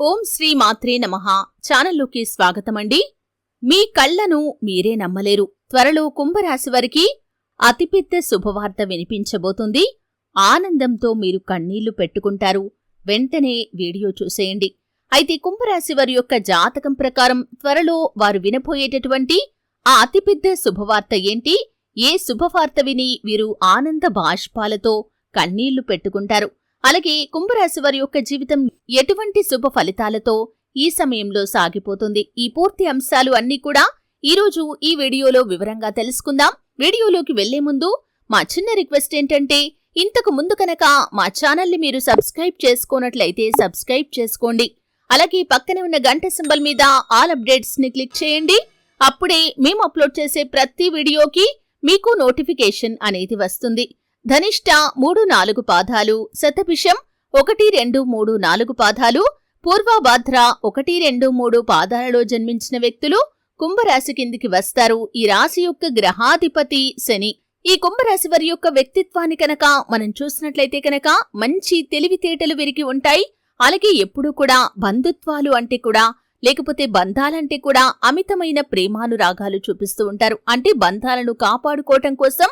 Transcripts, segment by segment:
ఓం శ్రీ మాత్రే నమః. ఛానల్లోకి స్వాగతమండి. మీ కళ్ళను మీరే నమ్మలేరు. త్వరలో కుంభరాశి వారికి అతిపెద్ద శుభవార్త వినిపించబోతుంది. ఆనందంతో మీరు కన్నీళ్ళు పెట్టుకుంటారు. వెంటనే వీడియో చూసేయండి. అయితే కుంభరాశి వారి యొక్క జాతకం ప్రకారం త్వరలో వారు వినబోయేటటువంటి ఆ అతిపెద్ద శుభవార్త ఏంటి? ఏ శుభవార్త విని వీరు ఆనంద బాష్పాలతో కన్నీళ్ళు పెట్టుకుంటారు? అలాగే కుంభరాశి వారి యొక్క జీవితం ఎటువంటి శుభ ఫలితాలతో ఈ సమయంలో సాగిపోతుంది. ఈ పూర్తి అంశాలు అన్నీ కూడా ఈరోజు ఈ వీడియోలో వివరంగా తెలుసుకుందాం. వీడియోలోకి వెళ్ళే ముందు మా చిన్న రిక్వెస్ట్ ఏంటంటే ఇంతకు ముందు కనుక మా ఛానల్ని మీరు సబ్స్క్రైబ్ చేసుకోనట్లయితే సబ్స్క్రైబ్ చేసుకోండి. అలాగే పక్కనే ఉన్న గంట సింబల్ మీద ఆల్ అప్డేట్స్ని క్లిక్ చేయండి. అప్పుడే మేము అప్లోడ్ చేసే ప్రతి వీడియోకి మీకు నోటిఫికేషన్ అనేది వస్తుంది. ధనిష్ట మూడు నాలుగు పాదాలు శతభిషం ఒకటి రెండు మూడు నాలుగు పాదాలు పూర్వభాద్ర ఒకటి రెండు మూడు పాదాలలో జన్మించిన వ్యక్తులు కుంభరాశి కిందికి వస్తారు. ఈ రాశి యొక్క గ్రహాధిపతి శని. ఈ కుంభరాశి వారి యొక్క వ్యక్తిత్వాన్ని కనుక మనం చూసినట్లయితే కనుక మంచి తెలివితేటలు విరిగి ఉంటాయి. అలాగే ఎప్పుడూ కూడా బంధుత్వాలు అంటే కూడా లేకపోతే బంధాలంటే కూడా అమితమైన ప్రేమానురాగాలు చూపిస్తూ ఉంటారు. అంటే బంధాలను కాపాడుకోవటం కోసం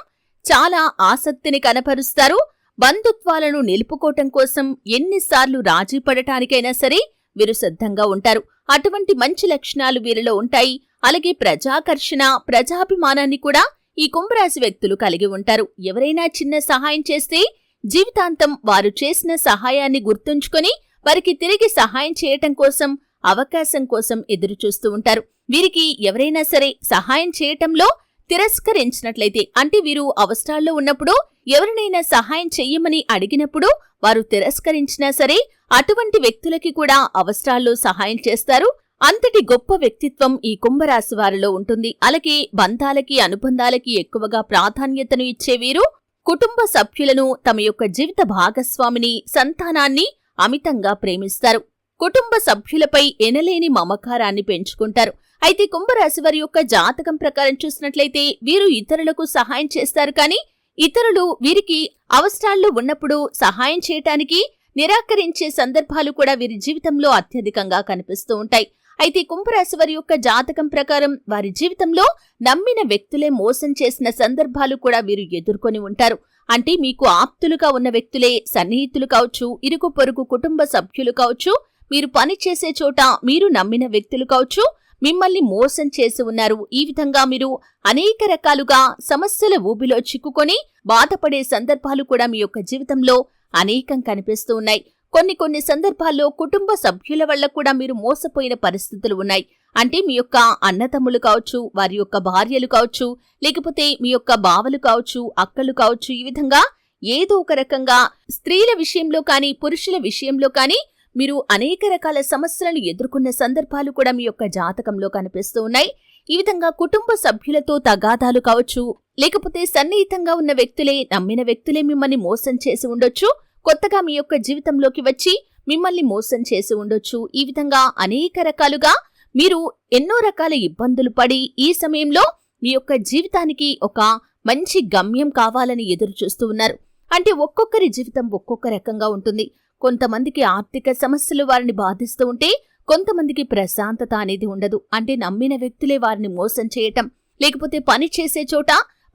చాలా ఆసక్తిని కనపరుస్తారు. బంధుత్వాలను నిలుపుకోవటం కోసం ఎన్నిసార్లు రాజీ పడటానికైనా సరే వీరు సిద్ధంగా ఉంటారు. అటువంటి మంచి లక్షణాలు వీరిలో ఉంటాయి. అలాగే ప్రజాకర్షణ ప్రజాభిమానాన్ని కూడా ఈ కుంభరాశి వ్యక్తులు కలిగి ఉంటారు. ఎవరైనా చిన్న సహాయం చేస్తే జీవితాంతం వారు చేసిన సహాయాన్ని గుర్తుంచుకొని వారికి తిరిగి సహాయం చేయటం కోసం అవకాశం కోసం ఎదురుచూస్తూ ఉంటారు. వీరికి ఎవరైనా సరే సహాయం చేయటంలో తిరస్కరించినట్లయితే. అంటే వీరు అవసరాల్లో ఉన్నప్పుడు ఎవరినైనా సహాయం చెయ్యమని అడిగినప్పుడు వారు తిరస్కరించినా సరే అటువంటి వ్యక్తులకి కూడా అవసరాల్లో సహాయం చేస్తారు. అంతటి గొప్ప వ్యక్తిత్వం ఈ కుంభరాశి వారిలో ఉంటుంది. అలాగే బంధాలకి అనుబంధాలకి ఎక్కువగా ప్రాధాన్యతను ఇచ్చే వీరు కుటుంబ సభ్యులను తమ యొక్క జీవిత భాగస్వామిని సంతానాన్ని అమితంగా ప్రేమిస్తారు. కుటుంబ సభ్యులపై ఎనలేని మమకారాన్ని పెంచుకుంటారు. అయితే కుంభరాశి వారి యొక్క జాతకం ప్రకారం చూసినట్లయితే వీరు ఇతరులకు సహాయం చేస్తారు. కానీ ఇతరులు వీరికి అవసరాల్లో ఉన్నప్పుడు సహాయం చేయటానికి నిరాకరించే సందర్భాలు కూడా వీరి జీవితంలో అత్యధికంగా కనిపిస్తూ ఉంటాయి. అయితే కుంభరాశి వారి యొక్క జాతకం ప్రకారం వారి జీవితంలో నమ్మిన వ్యక్తులే మోసం చేసిన సందర్భాలు కూడా వీరు ఎదుర్కొని ఉంటారు. అంటే మీకు ఆప్తులుగా ఉన్న వ్యక్తులే సన్నిహితులు కావచ్చు ఇరుగు పొరుగు కుటుంబ సభ్యులు కావచ్చు మీరు పని చేసే చోట మీరు నమ్మిన వ్యక్తులు కావచ్చు మిమ్మల్ని మోసం చేసి ఉన్నారు. ఈ విధంగా మీరు అనేక రకాలుగా సమస్యల ఊబిలో చిక్కుకొని బాధపడే సందర్భాలు కూడా మీ యొక్క జీవితంలో అనేకం కనిపిస్తూ ఉన్నాయి. కొన్ని కొన్ని సందర్భాల్లో కుటుంబ సభ్యుల వల్ల కూడా మీరు మోసపోయిన పరిస్థితులు ఉన్నాయి. అంటే మీ యొక్క అన్నతమ్ములు కావచ్చు వారి యొక్క భార్యలు కావచ్చు లేకపోతే మీ యొక్క బావలు కావచ్చు అక్కలు కావచ్చు ఈ విధంగా ఏదో ఒక రకంగా స్త్రీల విషయంలో కానీ పురుషుల విషయంలో కానీ మీరు అనేక రకాల సమస్యలను ఎదుర్కొన్న సందర్భాలు కూడా మీ యొక్క జాతకంలో కనిపిస్తూ ఉన్నాయి. ఈ విధంగా కుటుంబ సభ్యులతో తగాదాలు కావచ్చు లేకపోతే సన్నిహితంగా ఉన్న వ్యక్తులే నమ్మిన వ్యక్తులే మిమ్మల్ని మోసం చేసి ఉండొచ్చు. కొత్తగా మీ యొక్క జీవితంలోకి వచ్చి మిమ్మల్ని మోసం చేసి ఉండొచ్చు. ఈ విధంగా అనేక రకాలుగా మీరు ఎన్నో రకాల ఇబ్బందులు పడి ఈ సమయంలో మీ యొక్క జీవితానికి ఒక మంచి గమ్యం కావాలని ఎదురు చూస్తూ ఉన్నారు. అంటే ఒక్కొక్కరి జీవితం ఒక్కొక్క రకంగా ఉంటుంది. కొంతమందికి ఆర్థిక సమస్యలు వారిని బాధిస్తూ ఉంటే కొంతమందికి ప్రశాంతత అనేది ఉండదు. అంటే నమ్మిన వ్యక్తులే వారిని మోసం చేయటం. లేకపోతే పని చేసే చోట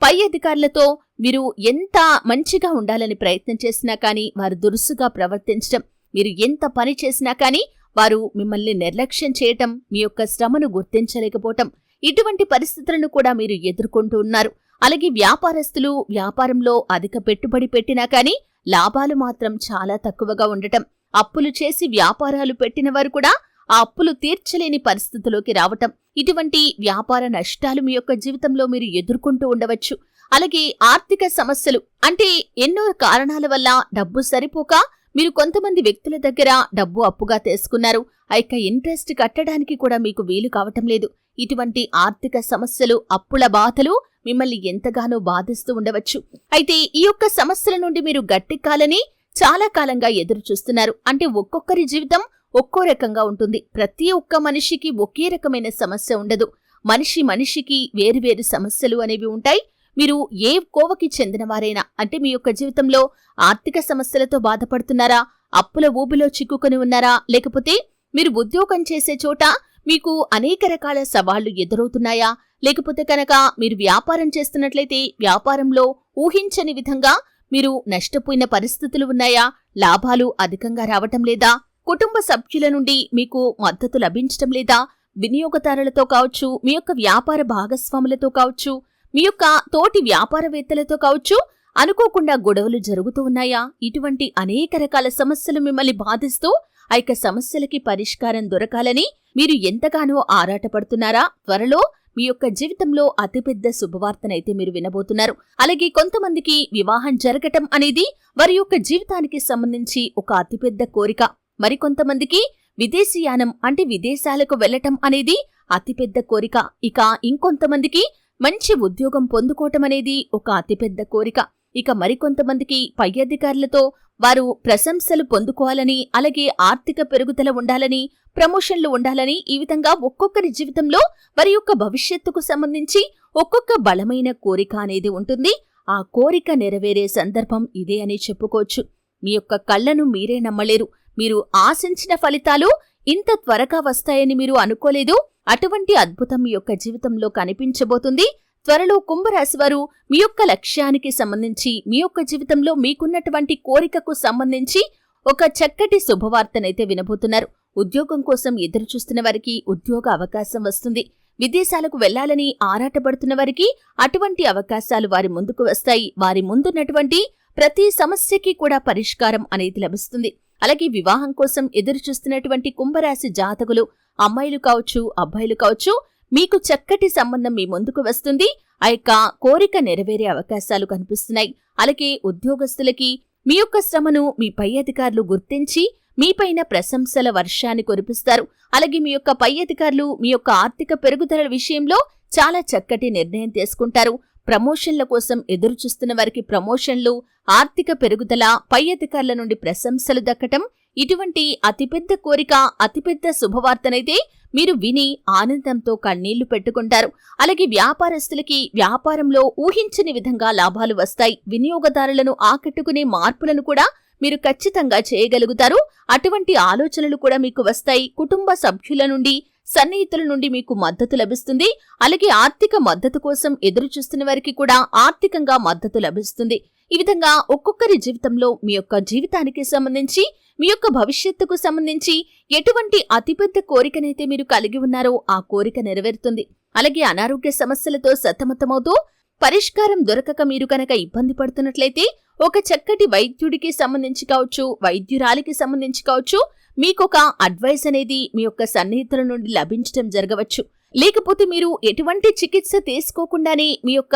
పై అధికారులతో మీరు ఎంత మంచిగా ఉండాలని ప్రయత్నం చేసినా కానీ వారు దురుసుగా ప్రవర్తించటం. మీరు ఎంత పని చేసినా కానీ వారు మిమ్మల్ని నిర్లక్ష్యం చేయటం మీ యొక్క శ్రమను గుర్తించలేకపోవటం. ఇటువంటి పరిస్థితులను కూడా మీరు ఎదుర్కొంటూ ఉన్నారు. అలాగే వ్యాపారస్తులు వ్యాపారంలో అధిక పెట్టుబడి పెట్టినా కానీ లాభాలు మాత్రం చాలా తక్కువగా ఉండటం అప్పులు చేసి వ్యాపారాలు పెట్టిన వారు కూడా ఆ అప్పులు తీర్చలేని పరిస్థితిలోకి రావటం. ఇటువంటి వ్యాపార నష్టాలు మీ యొక్క జీవితంలో మీరు ఎదుర్కొంటూ ఉండవచ్చు. అలాగే ఆర్థిక సమస్యలు అంటే ఎన్నో కారణాల వల్ల డబ్బు సరిపోక మీరు కొంతమంది వ్యక్తుల దగ్గర డబ్బు అప్పుగా తీసుకున్నారు. అయిక ఇంట్రెస్ట్ కట్టడానికి కూడా మీకు వీలు కావటం లేదు. ఇటువంటి ఆర్థిక సమస్యలు అప్పుల బాధలు మిమ్మల్ని ఎంతగానో బాధిస్తూ ఉండవచ్చు. అయితే ఈ యొక్క సమస్యల నుండి మీరు గట్టెక్కాలని చాలా కాలంగా ఎదురు చూస్తున్నారు. అంటే ఒక్కొక్కరి జీవితం ఒక్కో రకంగా ఉంటుంది. ప్రతి ఒక్క మనిషికి ఒకే రకమైన సమస్య ఉండదు. మనిషి మనిషికి వేరువేరు సమస్యలు అనేవి ఉంటాయి. మీరు ఏ కోవకి చెందినవారైనా అంటే మీ యొక్క జీవితంలో ఆర్థిక సమస్యలతో బాధపడుతున్నారా అప్పుల ఊబిలో చిక్కుకొని ఉన్నారా లేకపోతే మీరు ఉద్యోగం చేసే చోట మీకు అనేక రకాల సవాళ్ళు ఎదురవుతున్నాయా? లేకపోతే కనుక మీరు వ్యాపారం చేస్తున్నట్లయితే వ్యాపారంలో ఊహించని విధంగా మీరు నష్టపోయిన పరిస్థితులు ఉన్నాయా? లాభాలు అధికంగా రావటం లేదా? కుటుంబ సభ్యుల నుండి మీకు మద్దతు లభించటం లేదా? వినియోగదారులతో కావచ్చు మీ యొక్క వ్యాపార భాగస్వాములతో కావచ్చు మీ యొక్క తోటి వ్యాపారవేత్తలతో కావచ్చు అనుకోకుండా గొడవలు జరుగుతూ ఉన్నాయా? ఇటువంటి అనేక రకాల సమస్యలు మిమ్మల్ని బాధిస్తూ ఆ యొక్క సమస్యలకి పరిష్కారం దొరకాలని మీరు ఎంతగానో ఆరాటపడుతున్నారా? త్వరలో మీ యొక్క జీవితంలో అతిపెద్ద శుభవార్తనైతే మీరు వినబోతున్నారు. అలాగే కొంతమందికి వివాహం జరగటం అనేది వారి యొక్క జీవితానికి సంబంధించి ఒక అతిపెద్ద కోరిక. మరికొంతమందికి విదేశీయానం అంటే విదేశాలకు వెళ్ళటం అనేది అతిపెద్ద కోరిక. ఇక ఇంకొంతమందికి మంచి ఉద్యోగం పొందుకోవటం అనేది ఒక అతిపెద్ద కోరిక. ఇక మరికొంతమందికి పై అధికారులతో వారు ప్రశంసలు పొందుకోవాలని అలాగే ఆర్థిక పెరుగుదల ఉండాలని ప్రమోషన్లు ఉండాలని ఈ విధంగా ఒక్కొక్కరి జీవితంలో వారి యొక్క భవిష్యత్తుకు సంబంధించి ఒక్కొక్క బలమైన కోరిక అనేది ఉంటుంది. ఆ కోరిక నెరవేరే సందర్భం ఇదే అని చెప్పుకోవచ్చు. మీ యొక్క కళ్ళను మీరే నమ్మలేరు. మీరు ఆశించిన ఫలితాలు ఇంత త్వరగా వస్తాయని మీరు అనుకోలేదు? అటువంటి అద్భుతం మీ యొక్క జీవితంలో కనిపించబోతుంది. త్వరలో కుంభరాశివారు మీ యొక్క లక్ష్యానికి సంబంధించి మీ యొక్క జీవితంలో మీకున్నటువంటి కోరికకు సంబంధించి ఒక చక్కటి శుభవార్తనైతే వినబోతున్నారు. ఉద్యోగం కోసం ఎదురు చూస్తున్న వారికి ఉద్యోగ అవకాశం వస్తుంది. విదేశాలకు వెళ్ళాలని ఆరాటపడుతున్న వారికి అటువంటి అవకాశాలు వారి ముందుకు వస్తాయి. వారి ముందున్నటువంటి ప్రతి సమస్యకి కూడా పరిష్కారం అనేది లభిస్తుంది. అలాగే వివాహం కోసం ఎదురుచూస్తున్నటువంటి కుంభరాశి జాతకులు అమ్మాయిలు కావచ్చు అబ్బాయిలు కావచ్చు మీకు చక్కటి సంబంధం మీ ముందుకు వస్తుంది. ఆ యొక్క కోరిక నెరవేరే అవకాశాలు కనిపిస్తున్నాయి. అలాగే ఉద్యోగస్తులకి మీ యొక్క శ్రమను మీ పై అధికారులు గుర్తించి మీపైన ప్రశంసల వర్షాన్ని కురిపిస్తారు. అలాగే మీ యొక్క పై అధికారులు మీ యొక్క ఆర్థిక పెరుగుదల విషయంలో చాలా చక్కటి నిర్ణయం తీసుకుంటారు. ప్రమోషన్ల కోసం ఎదురుచూస్తున్న వారికి ప్రమోషన్లు ఆర్థిక పెరుగుదల పై అధికారుల నుండి ప్రశంసలు దక్కటం ఇటువంటి అతిపెద్ద కోరిక అతిపెద్ద శుభవార్తనైతే మీరు విని ఆనందంతో కన్నీళ్ళు పెట్టుకుంటారు. అలాగే వ్యాపారస్తులకి వ్యాపారంలో ఊహించని విధంగా లాభాలు వస్తాయి. వినియోగదారులను ఆకట్టుకునే మార్పులను కూడా మీరు ఖచ్చితంగా చేయగలుగుతారు. అటువంటి ఆలోచనలు కూడా మీకు వస్తాయి. కుటుంబ సభ్యుల నుండి సన్నిహితుల నుండి మీకు మద్దతు లభిస్తుంది. అలాగే ఆర్థిక మద్దతు కోసం ఎదురు చూస్తున్న వారికి కూడా ఆర్థికంగా మద్దతు లభిస్తుంది. ఈ విధంగా ఒక్కొక్కరి జీవితంలో మీ యొక్క జీవితానికి సంబంధించి మీ యొక్క భవిష్యత్తుకు సంబంధించి ఎటువంటి అతిపెద్ద కోరికనైతే మీరు కలిగి ఉన్నారో ఆ కోరిక నెరవేరుతుంది. అలాగే అనారోగ్య సమస్యలతో సతమతమవుతూ పరిష్కారం దొరకక మీరు కనుక ఇబ్బంది పడుతున్నట్లయితే ఒక చక్కటి వైద్యుడికి సంబంధించి కావచ్చు వైద్యురాలికి సంబంధించి కావచ్చు మీకొక అడ్వైస్ అనేది మీ యొక్క సన్నిహితుల నుండి లభించడం జరగవచ్చు. లేకపోతే మీరు ఎటువంటి చికిత్స తీసుకోకుండానే మీ యొక్క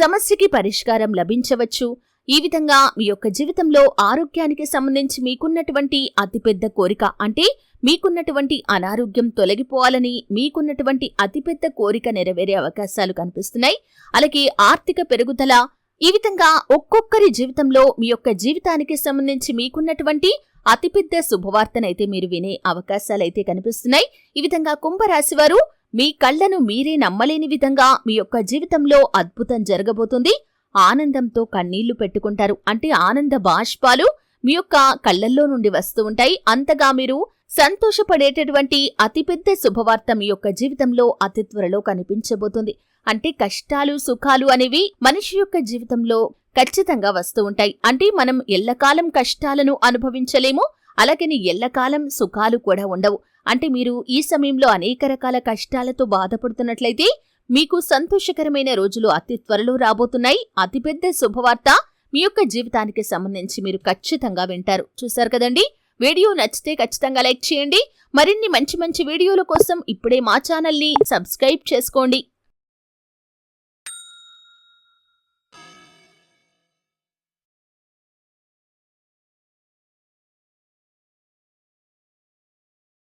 సమస్యకి పరిష్కారం లభించవచ్చు. ఈ విధంగా మీ యొక్క జీవితంలో ఆరోగ్యానికి సంబంధించి మీకున్నటువంటి అతిపెద్ద కోరిక అంటే మీకున్నటువంటి అనారోగ్యం తొలగిపోవాలని మీకున్నటువంటి అతిపెద్ద కోరిక నెరవేరే అవకాశాలు కనిపిస్తున్నాయి. అలాగే ఆర్థిక పెరుగుదల ఈ విధంగా ఒక్కొక్కరి జీవితంలో మీ యొక్క జీవితానికి సంబంధించి మీకున్నటువంటి అతిపెద్ద శుభవార్తనైతే మీరు వినే అవకాశాలైతే కనిపిస్తున్నాయి. ఈ విధంగా కుంభరాశి వారు మీ కళ్ళను మీరే నమ్మలేని విధంగా మీ యొక్క జీవితంలో అద్భుతం జరగబోతుంది. ఆనందంతో కన్నీళ్ళు పెట్టుకుంటారు. అంటే ఆనంద బాష్పాలు మీ యొక్క కళ్ళల్లో నుండి వస్తూ ఉంటాయి. అంతగా మీరు సంతోషపడేటటువంటి అతిపెద్ద శుభవార్త మీ యొక్క జీవితంలో అతి త్వరలో కనిపించబోతుంది. అంటే కష్టాలు సుఖాలు అనేవి మనిషి యొక్క జీవితంలో ఖచ్చితంగా వస్తూ ఉంటాయి. అంటే మనం ఎల్లకాలం కష్టాలను అనుభవించలేము అలాగని ఎల్లకాలం సుఖాలు కూడా ఉండవు. అంటే మీరు ఈ సమయంలో అనేక రకాల కష్టాలతో బాధపడుతున్నట్లయితే మీకు సంతోషకరమైన రోజులు అతి త్వరలో రాబోతున్నాయి. అతిపెద్ద శుభవార్త మీ యొక్క జీవితానికి సంబంధించి మీరు ఖచ్చితంగా వింటారు. చూశారు కదండి? వీడియో నచ్చితే ఖచ్చితంగా లైక్ చేయండి. మరిన్ని మంచి మంచి వీడియోల కోసం ఇప్పుడే మా ఛానల్ని సబ్స్క్రైబ్ చేసుకోండి.